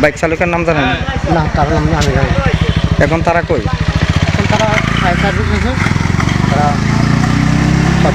Bike চালকের নাম জানেন না তার নাম আমি জানি। এখন তারা কই এখন তারা ফায়ার সার্ভিস আছে তারা সব।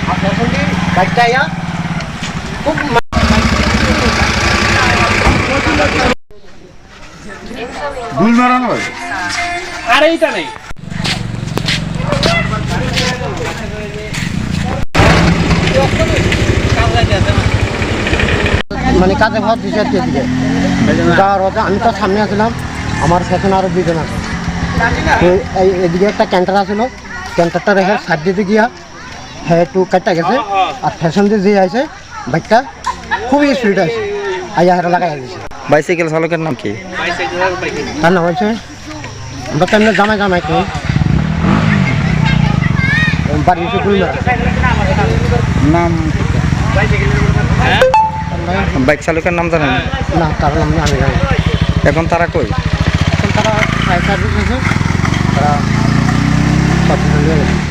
ক্যান্টারটা লাগে যেমন যাইতেছে আপনার সঙ্গে বাইকটা আয়া খুব মা- ভুল মারানো হয় আর এইটা নেই মানে কাজে ভাত দিছে আর কি এদিকে যাওয়ার পথে আমি তো সামনে আসলাম আমার পেছনে আরো দুজন আছে তো এই এদিকে একটা ক্যান্টার আছিল ক্যান্টারটা রেখে সাইড দিতে গিয়া হ্যাঁ একটু কাটটা গেছে আর ফ্যাশন দিয়ে যে আছে বাইকটা খুবই স্পিড আছে। আইয়া হেরা লাগাই দিছে। বাইসাইকেল চালকের নাম কি? তার নাম হচ্ছে আমরা তো এমনি জামাই জামাই করি বাড়ি এসে গুলমারা নাম বাইক চালকের নাম জানেন? না তার নাম আমি জানি। এখন তারা কই? এখন তারা ফায়ার সার্ভিস আছে তারা সব গেছে।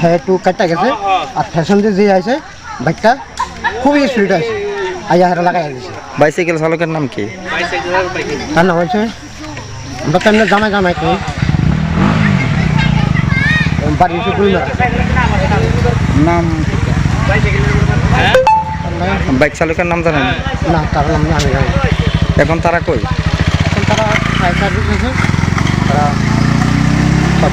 হ্যাঁ একটু কাটটা গেছে। আর ফ্যাশন দিয়ে যে আছে বাইকটা খুবই স্পিড আছে। আইয়া হেরা লাগাই দিছে বাইসাইকেল চালকের নাম কি? তার নাম হচ্ছে আমরা তো এমনি জামাই জামাই বাড়ি গুলমারা নাম? বাইক চালকের নাম জানেন? না তার নাম আমি জানি এখন তারা কই? এখন তারা ফায়ার সার্ভিস আছে তারা সব।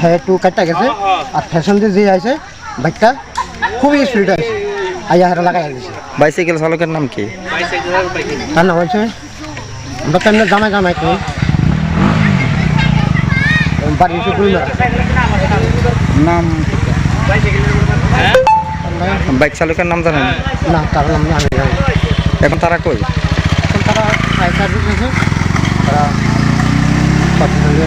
হ্যাঁ একটু কাটটা গেছে আর ফ্যাশন দিয়ে যে আছে বাইকটা খুবই স্পিড আছে। আইয়া হারা লাগাই দিছে। বাইসাইকেল চালকের নাম কি? তার নাম হচ্ছে আমরা তো এমনি জামাই জামাই বাড়ি নাম বাইক চালকের নাম জানেন? না তার নাম আমি জানি। এখন তারা কই এখন তারা ফায়ার সার্ভিস আছে তারা হয়ে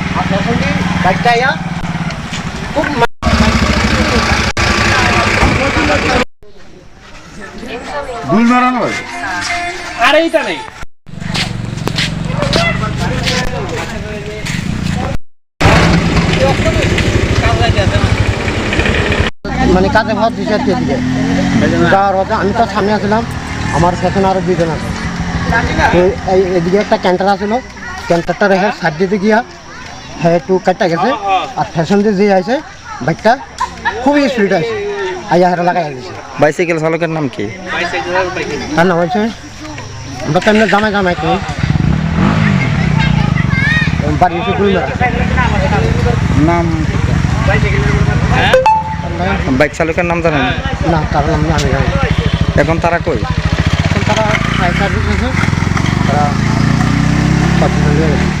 ক্যান্টারটা লাগে যেমন দেখতেছে আর ফ্যাশন দিয়ে বাইকটা আইয়া খুব ভুল মেরানো হয় আর এইটা নেই মানে কাজে ভাব দিছে আর কি এদিকে যাওয়ার পথে আমি তো সামনে আসলাম আমার পেছনে আরও দুজন আছে তো এই এদিকে একটা ক্যান্টার আছিল ক্যান্টারটা রেখে সাইড দিতে গিয়া হ্যাঁ একটু কাটটা গেছে আর ফ্যাশন দিয়ে যে আছে বাইকটা খুবই স্পিড আছে আইয়া হারা লাগাই দিছে। বাইসাইকেল চালকের নাম কি? তার নাম হচ্ছে আমরা তো এমনি জামাই জামাই বাড়ি এসে কুড়ি নাম? বাইক চালকের নাম জানেন? না তার নাম আমি জানি না। এখন তারা কই? এখন তারা ফায়ার সার্ভিস আছে তারা হয়ে গেছে।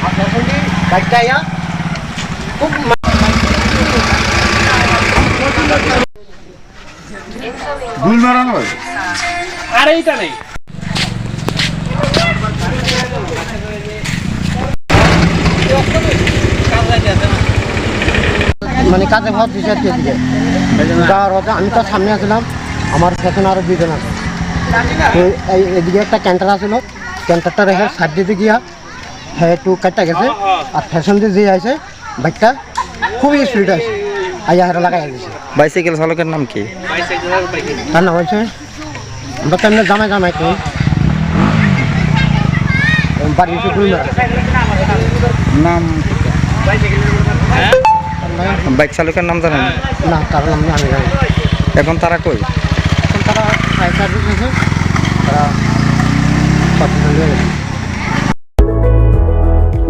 ক্যান্টারটা লাগে যেমন দেখতেছে আর ফ্যাশন দিয়ে বাইকটা আইয়া খুব ভুল মেরানো হয় আর এইটা নেই মানে কাজে ভাব দিছে আর কি এদিকে যাওয়ার পথে আমি তো সামনে আসলাম আমার পেছনে আরও দুজন আছে তো এই এদিকে একটা ক্যান্টার আছিল ক্যান্টারটা রেখে সাইড দিতে গিয়া হ্যাঁ একটু কাটটা গেছে। আর ফ্যাশন দিয়ে যে আছে বাইকটা খুবই স্পিড আছে। আইয়া হারা লাগাই দিছে বাইসাইকেল চালকের নাম কি? তার নাম হচ্ছে আমরা তো এমনি জামাই জামাই করি বাড়ি এসে কুড়ি নাম বাইক চালকের নাম জানেন না তার নাম আমি জানি এখন তারা কই? এখন তারা ফায়ার সার্ভিস আছে তারা সচেতন গেছে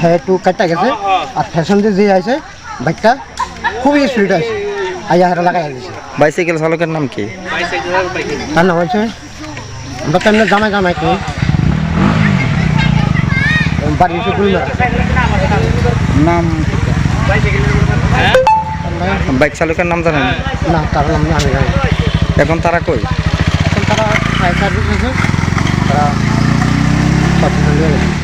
হ্যাঁ একটু কাটটা গেছে আর ফ্যাশন দিয়ে যে আছে বাইকটা খুবই স্পিড আছে। আইয়া হারা লাগাই দিছে। বাইসাইকেল চালকের নাম কি? তার নাম হচ্ছে আমরা তো এমনি জামাই জামাই করি বাড়ি এসে গুলমারা নাম বাইক চালকের নাম জানেন? না তার নাম আমি জানি। এখন তারা কই এখন তারা ফায়ার সার্ভিস আছে তারা সব কিছু নিয়ে গেছে।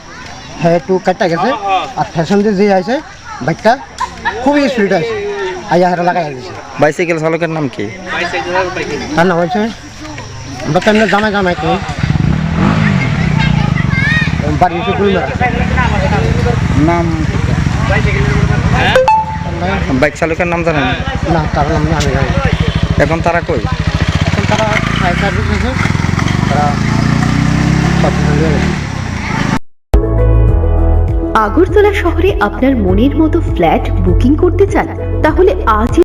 হ্যাঁ একটু কাটটা গেছে আর ফ্যাশন দিয়ে যে আছে বাইকটা খুবই স্পিড আছে আইয়া হারা লাগাই দিছে বাইসাইকেল চালকের নাম কি তার নাম হচ্ছে আমরা তো এমনি জামাই জামাই করি বাড়ি এসে গুলমারা নাম বাইক চালকের নাম জানেন না তার নাম আমি জানি এখন তারা কই এখন তারা ফায়ার সার্ভিস আছে তারা সব। আগরতলা শহরে আপনার মনের মতো ফ্ল্যাট বুকিং করতে চান তাহলে আজই